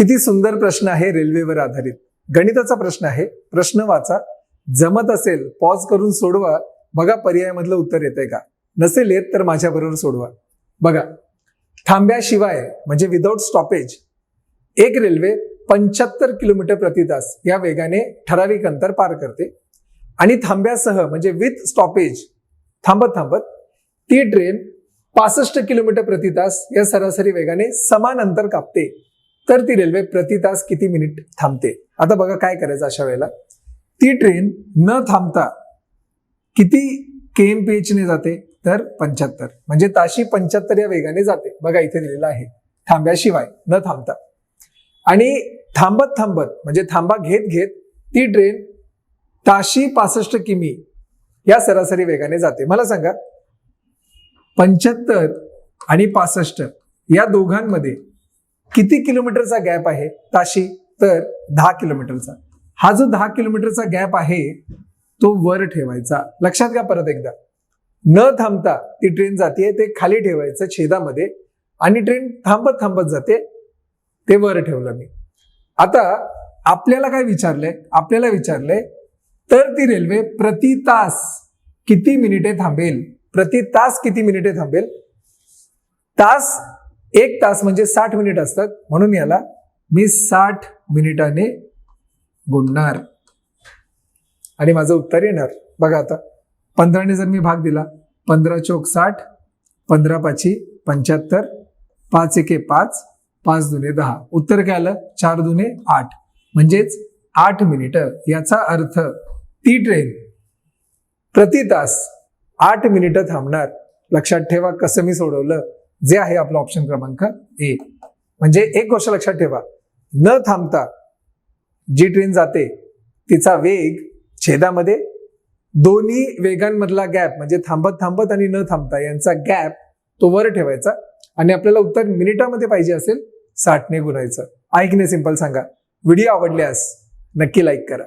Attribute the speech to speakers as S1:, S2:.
S1: किती सुंदर प्रश्न आहे रेल्वेवर आधारित. गणिताचा प्रश्न आहे प्रश्न वाचा. जमत असेल पॉज करून सोडवा. बघा पर्यायामधलं उत्तर येतंय का? नसेल येत तर माझ्याबरोबर सोडवा. बघा थांब्याशिवाय म्हणजे विदाऊट स्टॉपेज एक रेल्वे पंच्याहत्तर किलोमीटर प्रति तास या वेगाने ठराविक अंतर पार करते. आणि थांब्यासह म्हणजे विथ स्टॉपेज थांबत थांबत ती ट्रेन पासष्ट किलोमीटर प्रति तास या सरासरी वेगाने समान अंतर कापते. तर ती रेल्वे प्रति तास किती मिनिट थांबते? आता बघा काय करायचं अशा वेळेला. ती ट्रेन न थांबता किती के एम पी एचने जाते? तर पंच्याहत्तर. म्हणजे ताशी पंच्याहत्तर या वेगाने जाते. बघा इथे लिहिलेलं आहे. थांब्याशिवाय न थांबता. आणि थांबत थांबत म्हणजे थांबा घेत घेत ती ट्रेन ताशी पासष्ट किमी या सरासरी वेगाने जाते. मला सांगा पंच्याहत्तर आणि पासष्ट या दोघांमध्ये किती किलोमीटरचा गॅप आहे? ताशी तर दहा किलोमीटरचा. हा जो दहा किलोमीटरचा गॅप आहे तो वर ठेवायचा. लक्षात घ्या परत एकदा. न थांबता ती ट्रेन जाते ते खाली ठेवायचं छेदामध्ये आणि ट्रेन थांबत थांबत जाते ते वर ठेवलं मी. आता आपल्याला काय विचारलंय? आपल्याला विचारलंय तर ती रेल्वे प्रति तास किती मिनिटे थांबेल? प्रति तास किती मिनिटे थांबेल? तास एक तास म्हणजे साठ मिनिट असतात. म्हणून याला मी साठ मिनिटाने गुणणार. आणि माझं उत्तर येणार. बघा आता. पंधराने जर मी भाग दिला पंधरा चौक साठ पंधरा पाची पंच्याहत्तर पाच एके पाच पाच दुने दहा. उत्तर काय आलं? चार दुने आठ. म्हणजेच आठ मिनिटं. याचा अर्थ ती ट्रेन प्रति तास आठ मिनिटं थांबणार. लक्षात ठेवा कसं मी सोडवलं. जे आहे आपलं ऑप्शन क्रमांक ए म्हणजे एक गोष्ट लक्षात ठेवा. न थांबता जी ट्रेन जाते तिचा वेग छेदामध्ये दोन्ही वेगांमधला गॅप म्हणजे थांबत थांबत आणि न थांबता यांचा गॅप तो वर ठेवायचा आणि आपल्याला उत्तर मिनिटामध्ये पाहिजे असेल साठने गुणायचं. ऐकणे सिंपल सांगा. व्हिडिओ आवडल्यास नक्की लाईक करा.